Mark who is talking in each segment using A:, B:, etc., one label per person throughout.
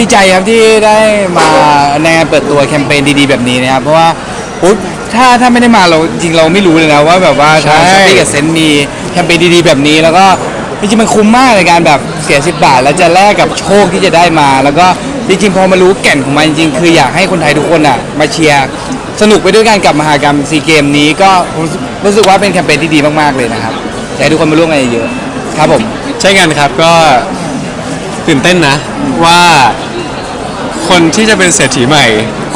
A: ดีใจครับที่ได้มาในงานเปิดตัวแคมเปญดีๆแบบนี้นะครับ เพราะว่าอุ๊ยถ้าถ้าไม่ได้มาเราจริงเราไม่รู้เลยนะว่าแบบว่า
B: ใช่
A: ทางช้อปปี้กับเซนมีแคมเปญดีๆแบบนี้แล้วก็จริงๆมันคุ้มมากในการแบบเสียสิบบาท แล้วจะแลกกับโชคที่จะได้มา แล้วก็จริงๆพอมารู้แก่นของมันจริงๆคืออยากให้คนไทยทุกคนอะมาเชียร์สนุกไปด้วยกันกับมหากรรมซีเกมนี้ก็ผมรู้สึกว่าเป็นแคมเปญที่ดีมากๆเลยนะครับอยากให้ทุกคนมาร่วมกันเยอะๆครับผม
B: ใช่กันครับก็ ตื่นเต้นนะว่าคนที่จะเป็นเศรษฐีใหม่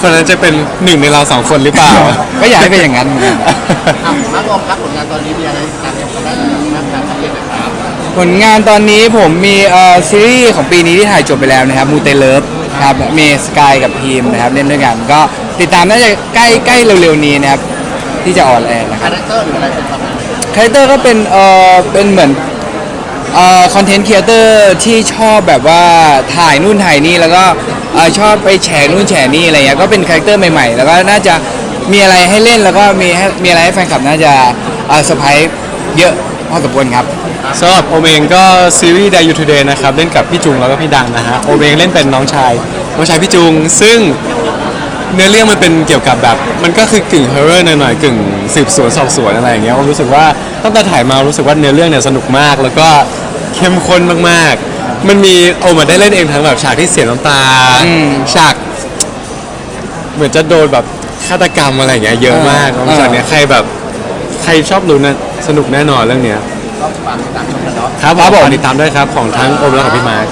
B: คนนั้นจะเป็นหนึ่งในเราสองคนหรือเปล่า
A: ก็อยากให้เป็นอย่างนั้นเหมือนกัน
C: อะมาร์คอมครับผลงานตอนนี้มีอะไรการเตรียมตัวได้บ้างครับเรียนนะครับ
A: ผลงานตอนนี้ผมมีเอ่อซีรีส์ของปีนี้ที่ถ่ายจบไปแล้วนะครับมูเตเลิฟครับมีสกายกับพีมนะครับเล่นด้วยกันก็ติดตามน่าจะใกล้ใกล้เร็วๆนี้นะครับที่จะออนแอร์นะค
C: คา
A: รับ
C: แรคเตอร์หรืออะไรเป็นประมาณไหน
A: คาแรคเตอร์ก็เป็นเอ่อเป็นเหมือนเอ่อ คอนเทนต์ครีเอเตอร์ที่ชอบแบบว่าถ่ายนู่นถ่ายนี่แล้วก็เอ่อชอบไปแฉนู่นแฉนี่อะไรเงี้ยก็เป็นคาแรคเตอร์ใหม่ๆ แล้วก็น่าจะมีอะไรให้เล่นแล้วก็มีให้มีอะไรให้แฟนคลับน่าจะเอ่อเซอร์ไพรส์เยอะพอสมควรครับ
B: สำหรับโอมเองก็ซีรีส์ Day You Today นะครับ เล่นกับพี่จุงแล้วก็พี่ดังนะฮะโอมเองเล่นเป็นน้องชายน้องชายพี่จุง ซึ่งเนื้อเรื่องมันเป็นเกี่ยวกับแบบ มันก็คือกึ่งฮอร์เรอร์หน่อยๆกึ่งสืบสวนสอบสวนอะไรอย่างเงี้ยผมรู้สึกว่าตั้งแต่ถ่ายมารู้สึกว่าเนื้อเรื่องเนี่ยสนุกมาก แล้วก็ เข้มข้นมากๆ มันมีโอมอะได้เล่นเองทั้งแบบฉากที่เสียน้ำตา
A: อืม
B: ฉาก เหมือนจะโดนแบบฆาตกรรมอะไรอย่างเงี้ยเยอะมาก
A: เออ
B: ฉากเนี้ยใครแบบใครชอบลุ้นน่ะสนุกแน่นอนเรื่องเนี้ย
C: ก็ฝากติดตามชมกันเนาะ
B: ครับผมติดตามด้วยครับของทั้งโอมและของพี่มาร์ค